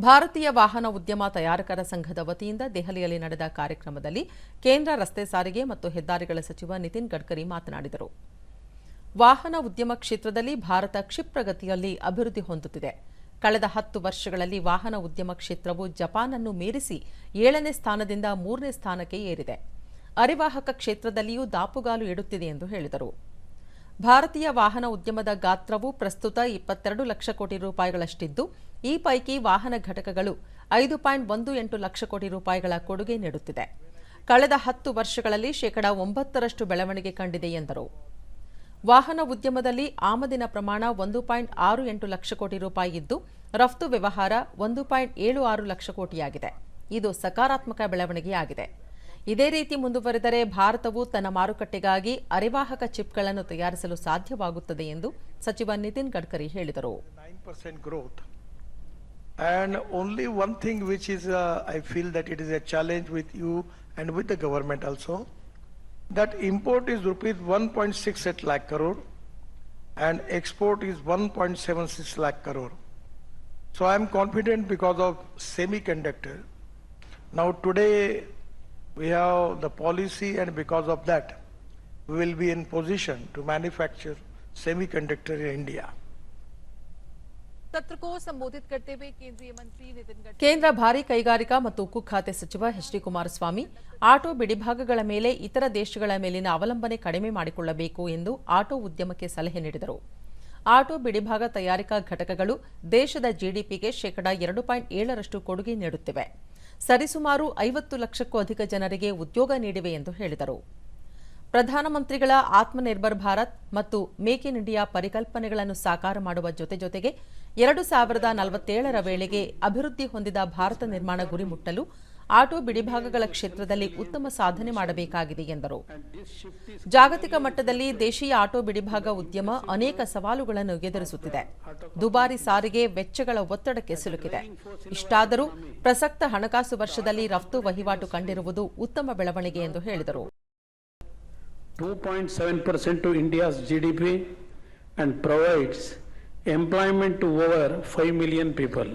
ಭಾರತೀಯ ವಾಹನ ಉದ್ಯಮ ತಯಾರಕರ ಸಂಘದ ವತಿಯಿಂದ ದೆಹಲಿಯಲ್ಲಿ ನಡೆದ ಕಾರ್ಯಕ್ರಮದಲ್ಲಿ ಕೇಂದ್ರ ರಸ್ತೆ ಸಾರಿಗೆ ಮತ್ತು ಹೆದ್ದಾರಿಗಳ ಸಚಿವ ನಿತಿನ್ ಗಡ್ಕರಿ ಮಾತನಾಡಿದರು. ವಾಹನ ಉದ್ಯಮ ಕ್ಷೇತ್ರದಲ್ಲಿ ಭಾರತ ಕ್ಷಿಪ್ರಗತಿಯಲ್ಲಿ ಅಭಿವೃದ್ಧಿ ಹೊಂದುತ್ತಿದೆ. ಕಳೆದ ಹತ್ತು ವರ್ಷಗಳಲ್ಲಿ ವಾಹನ ಉದ್ಯಮ ಕ್ಷೇತ್ರವು ಜಪಾನನ್ನು ಮೀರಿಸಿ ಏಳನೇ ಸ್ಥಾನದಿಂದ ಮೂರನೇ ಸ್ಥಾನಕ್ಕೆ ಏರಿದೆ. ಅರಿವಾಹಕ ಕ್ಷೇತ್ರದಲ್ಲಿಯೂ ದಾಪುಗಾಲು ಇಡುತ್ತಿದೆ ಎಂದು ಹೇಳಿದರು. ಭಾರತೀಯ ವಾಹನ ಉದ್ಯಮದ ಗಾತ್ರವು ಪ್ರಸ್ತುತ ಇಪ್ಪತ್ತೆರಡು ಲಕ್ಷ ಕೋಟಿ ರೂಪಾಯಿಗಳಷ್ಟಿದ್ದು, ಈ ಪೈಕಿ ವಾಹನ ಘಟಕಗಳು ಐದು ಪಾಯಿಂಟ್ ಒಂದು ಎಂಟು ಲಕ್ಷ ಕೋಟಿ ರೂಪಾಯಿಗಳ ಕೊಡುಗೆ ನೀಡುತ್ತಿದೆ. ಕಳೆದ ಹತ್ತು ವರ್ಷಗಳಲ್ಲಿ ಶೇಕಡಾ ಒಂಬತ್ತರಷ್ಟು ಬೆಳವಣಿಗೆ ಕಂಡಿದೆ ಎಂದರು. ವಾಹನ ಉದ್ಯಮದಲ್ಲಿ ಆಮದಿನ ಪ್ರಮಾಣ ಒಂದು ಪಾಯಿಂಟ್ ಆರು ಎಂಟು ಲಕ್ಷ ಕೋಟಿ ರೂಪಾಯಿ ಇದ್ದು, ರಫ್ತು ವ್ಯವಹಾರ ಒಂದು ಪಾಯಿಂಟ್ ಏಳು ಆರು ಲಕ್ಷ ಕೋಟಿಯಾಗಿದೆ. ಇದು ಸಕಾರಾತ್ಮಕ ಬೆಳವಣಿಗೆಯಾಗಿದೆ. ಇದೇ ರೀತಿ ಮುಂದುವರೆದರೆ ಭಾರತವು ತನ್ನ ಮಾರುಕಟ್ಟೆಗಾಗಿ ಅರೆವಾಹಕ ಚಿಪ್ಗಳನ್ನು ತಯಾರಿಸಲು ಸಾಧ್ಯವಾಗುತ್ತದೆ ಎಂದು ಸಚಿವ ನಿತಿನ್ ಗಡ್ಕರಿ ಹೇಳಿದರು 9% growth. And only one thing which is, uh, I feel that it is a challenge with you and with the government also, that import is rupees 1.68 lakh crore and export is 1.76 lakh crore. So I am confident because of semiconductor. Now today we have the policy and because of that we will be in position to manufacture semiconductor in India. ಸತ್ರ ಸಂಬೋಧಿತ ಕೇಂದ್ರ ಭಾರಿ ಕೈಗಾರಿಕಾ ಮತ್ತು ಉಕ್ಕು ಖಾತೆ ಸಚಿವ H D Kumaraswamy auto ಬಿಡಿಭಾಗಗಳ ಮೇಲೆ ಇತರ ದೇಶಗಳ ಮೇಲಿನ ಅವಲಂಬನೆ ಕಡಿಮೆ ಮಾಡಿಕೊಳ್ಳಬೇಕು ಎಂದು ಆಟೋ ಉದ್ಯಮಕ್ಕೆ ಸಲಹೆ ನೀಡಿದರು. ಆಟೋ ಬಿಡಿಭಾಗ ತಯಾರಿಕಾ ಘಟಕಗಳು ದೇಶದ ಜಿಡಿಪಿಗೆ ಶೇಕಡಾ ಎರಡು ಪಾಯಿಂಟ್ ಏಳರಷ್ಟು ಕೊಡುಗೆ ನೀಡುತ್ತಿವೆ. ಸರಿಸುಮಾರು ಐವತ್ತು ಲಕ್ಷಕ್ಕೂ ಅಧಿಕ ಜನರಿಗೆ ಉದ್ಯೋಗ ನೀಡಿವೆ ಎಂದು ಹೇಳಿದರು. ಪ್ರಧಾನಮಂತ್ರಿಗಳ ಆತ್ಮನಿರ್ಭರ್ ಭಾರತ್ ಮತ್ತು ಮೇಕ್ ಇನ್ ಇಂಡಿಯಾ ಪರಿಕಲ್ಪನೆಗಳನ್ನು ಸಾಕಾರ ಮಾಡುವ ಜೊತೆ ಜೊತೆಗೆ ಎರಡು ಸಾವಿರದ ನಲವತ್ತೇಳರ ವೇಳೆಗೆ ಅಭಿವೃದ್ಧಿ ಹೊಂದಿದ ಭಾರತ ನಿರ್ಮಾಣ ಗುರಿ ಮುಟ್ಟಲು ಆಟೋ ಬಿಡಿಭಾಗಗಳ ಕ್ಷೇತ್ರದಲ್ಲಿ ಉತ್ತಮ ಸಾಧನೆ ಮಾಡಬೇಕಾಗಿದೆ ಎಂದರು. ಜಾಗತಿಕ ಮಟ್ಟದಲ್ಲಿ ದೇಶೀಯ ಆಟೋ ಬಿಡಿಭಾಗ ಉದ್ಯಮ ಅನೇಕ ಸವಾಲುಗಳನ್ನು ಎದುರಿಸುತ್ತಿದೆ. ದುಬಾರಿ ಸಾರಿಗೆ ವೆಚ್ಚಗಳ ಒತ್ತಡಕ್ಕೆ ಸಿಲುಕಿದೆ. ಇಷ್ಟಾದರೂ ಪ್ರಸಕ್ತ ಹಣಕಾಸು ವರ್ಷದಲ್ಲಿ ರಫ್ತು ವಹಿವಾಟು ಕಂಡಿರುವುದು ಉತ್ತಮ ಬೆಳವಣಿಗೆ ಎಂದು ಹೇಳಿದರು. 2.7% to India's GDP and provides employment to over 5 million people.